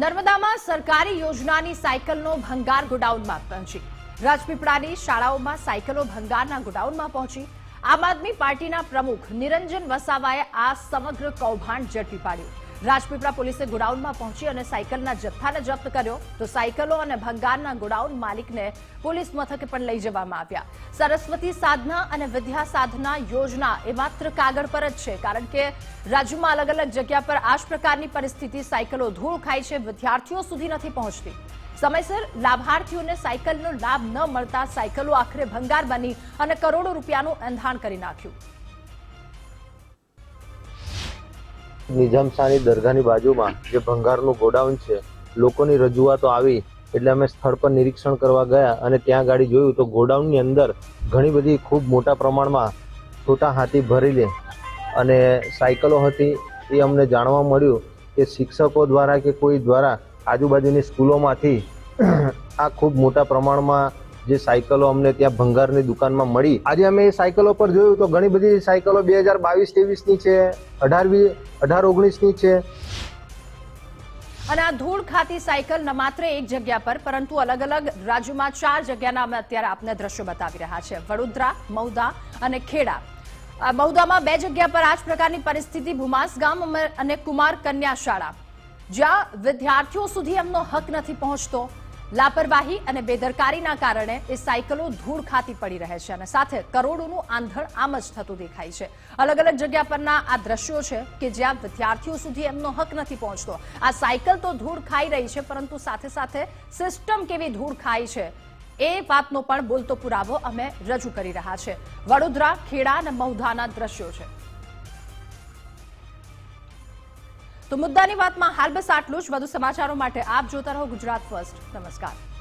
નર્મદામાં સરકારી યોજનાની સાયકલનો ભંગાર ગોડાઉનમાં પહોંચી. રાજપીપળાની શાળાઓમાં સાયકલો ભંગારના ગોડાઉનમાં પહોંચી. આમ આદમી પાર્ટીના પ્રમુખ નિરંજન વસાવાએ આ સમગ્ર કૌભાંડ ઝડપી પાડ્યું. રાજપીપળા પોલીસે ગોડાઉનમાં પહોંચી અને સાયકલના જથ્થાને જપ્ત કર્યો. તો સાયકલો અને ભંગારના ગોડાઉન માલિકને પોલીસ મથકે પણ લઈ જવામાં આવ્યા. સરસ્વતી સાધના અને વિદ્યા સાધના યોજના એ માત્ર કાગળ પર જ છે, કારણ કે રાજ્યમાં અલગ અલગ જગ્યા પર આ પ્રકારની પરિસ્થિતિ સાયકલો ધૂળ ખાય છે, વિદ્યાર્થીઓ સુધી નથી પહોંચતી. સમયસર લાભાર્થીઓને સાયકલનો લાભ ન મળતા સાયકલો આખરે ભંગાર બની અને કરોડો રૂપિયાનું એંધાણ કરી નાખ્યું. નિઝામશાહની દરગાહની બાજુમાં જે ભંગારનું ગોડાઉન છે, લોકોની રજૂઆતો આવી એટલે અમે સ્થળ પર નિરીક્ષણ કરવા ગયા અને ત્યાં ગાડી જોયું તો ગોડાઉનની અંદર ઘણી બધી ખૂબ મોટા પ્રમાણમાં છોટા હાથી ભરેલી અને સાયકલો હતી. એ અમને જાણવા મળ્યું કે શિક્ષકો દ્વારા કે કોઈ દ્વારા આજુબાજુની સ્કૂલોમાંથી આ ખૂબ મોટા પ્રમાણમાં જે સાયકલો અમને ત્યાં ભંગારની દુકાનમાં મળી. આજે અમે એ સાયકલો પર જોયું તો ઘણી બધી સાયકલો બે હજાર બાવીસ, ત્રેવીસની છે અઢાર અઢાર ઓગણીસની છે. અને આ ધૂળ ખાતી સાયકલ ન માત્ર એક જગ્યા પર, પરંતુ અલગ અલગ રાજ્યોમાં ચાર જગ્યાના અમે અત્યારે આપને દ્રશ્યો બતાવી રહ્યા છે. વડોદરા મૌદા અને ખેડા. મૌદામાં બે જગ્યા પર આ જ પ્રકારની પરિસ્થિતિ ભુમાસ ગામ અને કુમાર કન્યા શાળા. જ્યાં વિદ્યાર્થીઓ સુધી એમનો હક નથી પહોંચતો લાપરવાહી અને બેદરકારીના કારણે એ સાયકલો ધૂળ ખાતી પડી રહે છે અને સાથે કરોડોનું આંધણ આમ જ થતું દેખાય છે. અલગ અલગ જગ્યા પરના આ દ્રશ્યો છે કે જ્યાં વિદ્યાર્થીઓ સુધી એમનો હક નથી પહોંચતો. આ સાયકલ તો ધૂળ ખાઈ રહી છે, પરંતુ સાથે સાથે સિસ્ટમ કેવી ધૂળ ખાય છે એ વાતનો પણ બોલતો પુરાવો અમે રજૂ કરી રહ્યા છે. વડોદરા, ખેડા અને મૌધાના દ્રશ્યો છે. તો મુદ્દાની વાતમાં હાલ બસ આટલું જ. વધુ સમાચારો માટે આપ જોતા રહો ગુજરાત ફર્સ્ટ. નમસ્કાર.